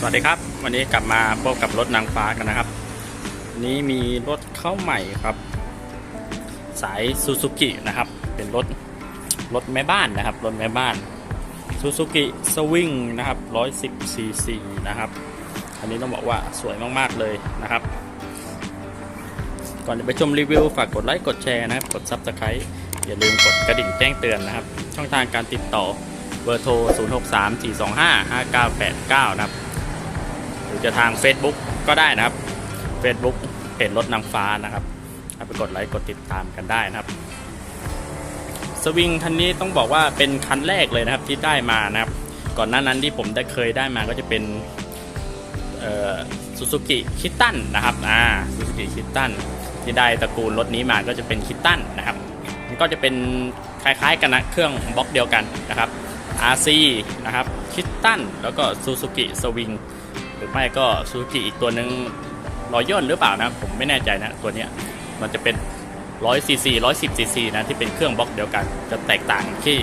สวัสดีครับ วันนี้กลับมาพบกับรถนางฟ้ากันนะครับ นี้มีรถเข้าใหม่ครับ สายซูซูกินะครับ เป็นรถรถแม่บ้านนะครับรถแม่บ้านซูซูกิสวิงนะครับ110ซีซีนะครับ อันนี้ต้องบอกว่าสวยมากๆเลยนะครับ ก่อนจะไปชมรีวิวฝากกดไลค์กดแชร์นะครับ กด Subscribe อย่าลืมกดกระดิ่งแจ้งเตือนนะครับ ช่องทางการติดต่อเบอร์โทร 0634255989 นะครับ จะทาง Facebook ก็ได้นะครับ Facebook เพจรถนางฟ้านะครับไปกดไลค์กดติดตามกันได้นะครับ สวิงคันนี้ต้องบอกว่าเป็นคันแรกเลยนะครับที่ได้มานะครับ ก่อนหน้านั้นที่ผมได้เคยได้มาก็จะเป็นซูซูกิคิตตันนะครับอ่าซูซูกิคิตตันที่ได้ตระกูลรถนี้มาก็จะเป็นคิตตันนะครับก็จะเป็นคล้ายๆกันนะเครื่องบล็อกเดียวกันนะครับ RC นะครับคิตตันแล้วก็ซูซูกิสวิง หรือไม่ก็ซูซูกิอีกตัวหนึ่งรอยย่นหรือเปล่านะผมไม่แน่ใจนะตัวเนี้ยมันจะเป็น100ซีซี110ซีซีนะที่เป็นเครื่องบล็อกเดียวกัน จะแตกต่างที่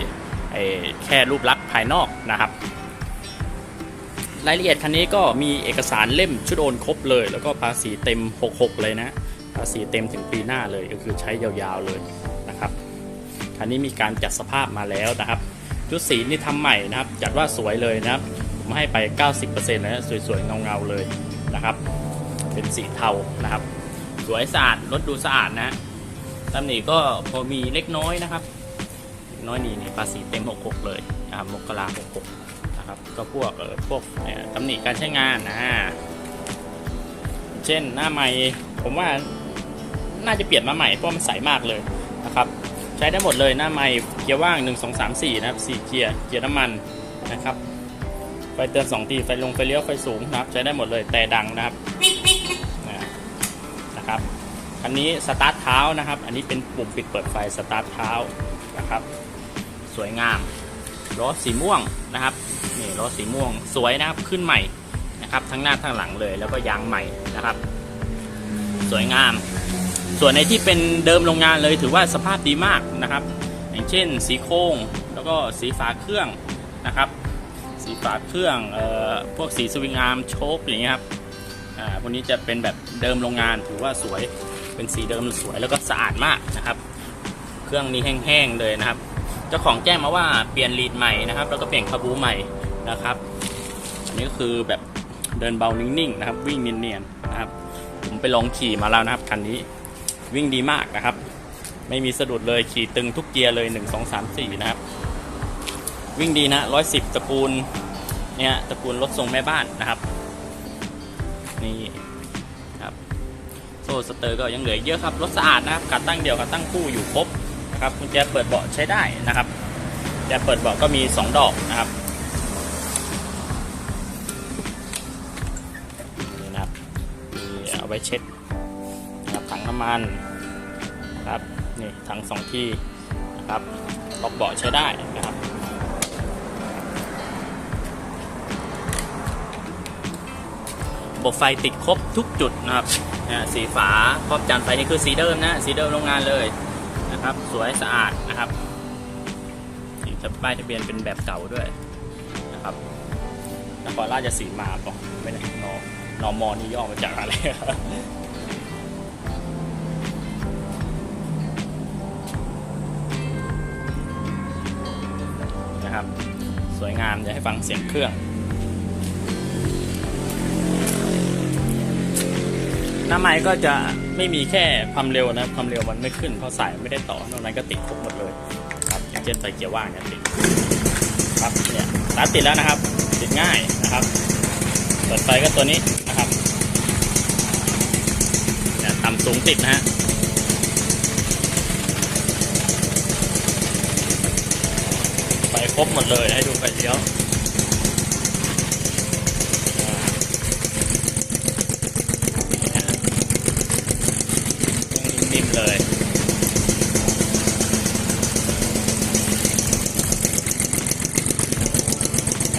ไอแค่รูปลักษณ์ภายนอกนะครับ รายละเอียดคันนี้ก็มีเอกสารเล่มชุดโอนครบเลย แล้วก็ภาษีเต็ม 66 เลยนะภาษีเต็มถึงปีหน้าเลยก็คือใช้ยาวๆเลยนะครับคันนี้มีการจัดสภาพมาแล้วนะครับ ชุดสีนี่ทำใหม่นะครับ จัดว่าสวยเลยนะครับ ผมให้ไป 90%เลยนะสวยๆเงาๆเลยนะครับเป็นสีเทานะครับ สวยสะอาดรถดูสะอาดนะตำหนิก็พอมีเล็กน้อยนะครับ น้อยนี่นี่ภาษีเต็ม 66 เลยนะครับมกรา66 นะครับ ก็พวกเออพวกเนี่ยตำหนิการใช้งานนะเช่นหน้าใหม่ผมว่าน่าจะเปลี่ยนมาใหม่เพราะมันใสมากเลยนะครับใช้ได้หมดเลยหน้าใหม่เกียร์ว่าง 1 2 3 4 นะครับ 4 เกียร์ เกียร์น้ำมันนะครับ ไฟเตือน2ทีไฟลงไฟเลี้ยวไฟสูงนะครับ ใช้ได้หมดเลยแต่ดังนะครับนะครับคันนี้สตาร์ทเท้านะครับ อันนี้เป็นปุ่มปิดเปิดไฟสตาร์ทเท้านะครับ สวยงามล้อสีม่วงนะครับนี่ล้อสีม่วงสวยนะครับขึ้นใหม่นะครับ ทั้งหน้าทั้งหลังเลยแล้วก็ยางใหม่นะครับ สวยงาม ส่วนในที่เป็นเดิมโรงงานเลยถือว่าสภาพดีมากนะครับ อย่างเช่น สีโครงแล้วก็สีฝาเครื่องนะครับ สีฝาเครื่องเอ่อพวกสีสวิงอาร์มโชคอย่างเงี้ยครับอ่าพวกนี้จะเป็นแบบเดิมโรงงานถือว่าสวยเป็นสีเดิมสวยแล้วก็สะอาดมากนะครับ เครื่องนี้แห้งๆเลยนะครับเจ้าของแจ้งมาว่าเปลี่ยนลีดใหม่นะครับ แล้วก็เปลี่ยนคาบูใหม่นะครับ อันนี้ก็คือแบบเดินเบานิ่งๆนะครับ วิ่งเนียนๆนะครับ ผมไปลองขี่มาแล้วนะครับคันนี้วิ่งดีมากนะครับ ไม่มีสะดุดเลยขี่ตึงทุกเกียร์เลย 1 2 3 4 นะครับ วิ่งดีนะ110ตระกูลเนี่ยตระกูลรถทรงแม่บ้านนะครับ นี่ครับโซ่สเตอร์ก็ยังเหลือเยอะครับรถสะอาดนะครับขาตั้งเดียวขาตั้งคู่อยู่ครบนะครับกุญแจเปิดเบาะใช้ได้นะครับกุญแจเปิดเบาะก็มี 2 ดอกนะครับนี่นะครับมีเอาไว้เช็ดนะครับถังน้ำมันนะครับนี่ถังสองที่นะครับล็อกเบาะใช้ได้ บบไฟติดครบทุกจุดนะครับสีฝาครอบจานไฟนี่คือสีเดิมนะสีเดิมโรงงานเลยนะครับ สวยสะอาดนะครับสีจะป้ายทะเบียนเป็นแบบเก่าด้วยนะครับนครราชสีมาบอกไม่ได้นอนอมอนี่ย่อมาจากอะไรนะครับ สวยงามเดี๋ยวให้ฟังเสียงเครื่อง หน้าไม้ก็จะไม่มีแค่ความเร็วนะความเร็วมันไม่ขึ้นเพราะสายไม่ได้ต่อนอกนั้นก็ติดครบหมดเลยครับอย่างเช่นไฟเกียร์ว่างเนี่ยติดครับเนี่ยสตาร์ทติดแล้วนะครับ ติดง่ายนะครับเปิดไฟก็ตัวนี้นะครับเนี่ยต่ำสูงติดนะฮะไฟครบหมดเลยให้ดูไฟเลี้ยว ยังนิ่มเลย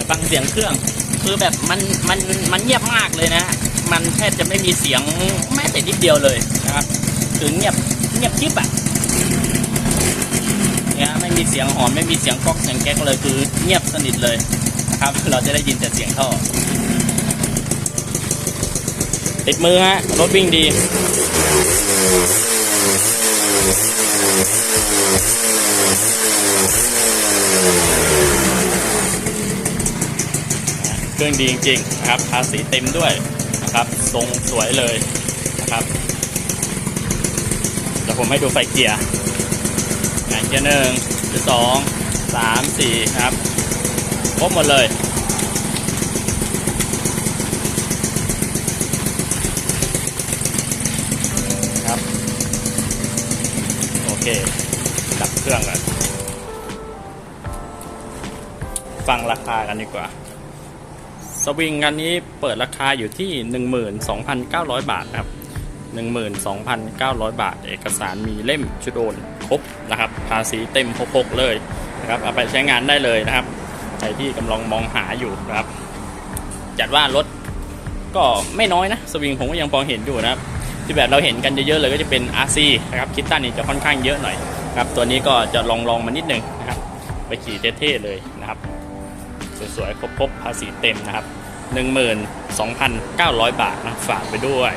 ฟังเสียงเครื่อง คือแบบมันมันมันเงียบมากเลยนะ มันแทบจะไม่มีเสียงแม้แต่นิดเดียวเลยนะครับคือเงียบเงียบกิ๊บอะเนี่ยไม่มีเสียงหอนไม่มีเสียงก๊อกเสียงแก๊กเลยคือเงียบสนิทเลยนะครับ เราจะได้ยินแต่เสียงท่อติดมือฮะรถวิ่งดี เครื่องดีจริงๆนะครับภาษีเต็มด้วยนะครับทรงสวยเลยนะครับเดี๋ยวผมให้ดูไฟเกียร์เกียร์หนึ่งเกียร์สองสามสี่ครับครบหมดเลย ครับ โอ เคดับเครื่องกันฟังราคากันดีกว่า สวิงคันนี้เปิดราคาอยู่ที่ 12,900 บาทนะครับ 12,900 บาท เอกสารมีเล่มชุดโอนครบนะครับ ภาษีเต็มพกๆเลยนะครับ เอาไปใช้งานได้เลยนะครับ ใครที่กำลังมองหาอยู่นะครับ จัดว่ารถก็ไม่น้อยนะ สวิงผมก็ยังพอเห็นอยู่นะครับ ที่แบบเราเห็นกันเยอะๆเลยก็จะเป็น RC นะครับคิดตันนี่จะค่อนข้างเยอะหน่อยครับตัวนี้ก็จะลองลองๆมานิดนึงนะครับไปขี่เท่ๆเลยนะครับสวยๆครบๆภาษีเต็มนะครับ 12,900 บาทนะฝากไปด้วย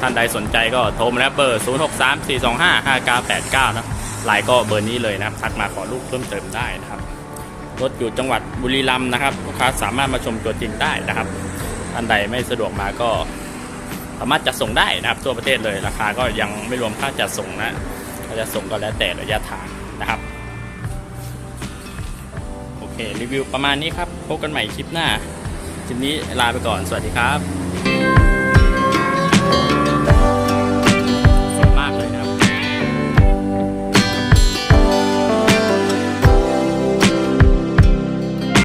ท่านใดสนใจก็โทรมาแล้วเบอร์ 063 425 5989 นะไลน์ก็เบอร์นี้เลยนะครับทักมาขอรูปเพิ่มเติมได้นะครับ รถอยู่จังหวัดบุรีรัมย์นะครับ ลูกค้าสามารถมาชมตัวจริงได้นะครับ ท่านใดไม่สะดวกมาก็ สามารถจัดส่งได้นะครับทั่วประเทศเลยราคาก็ยังไม่รวมค่าจัดส่งนะค่าจะส่งก็แล้วแต่ระยะทางนะครับโอเครีวิวประมาณนี้ครับพบกันใหม่คลิปหน้าคลิปนี้ลาไปก่อนสวัสดีครับ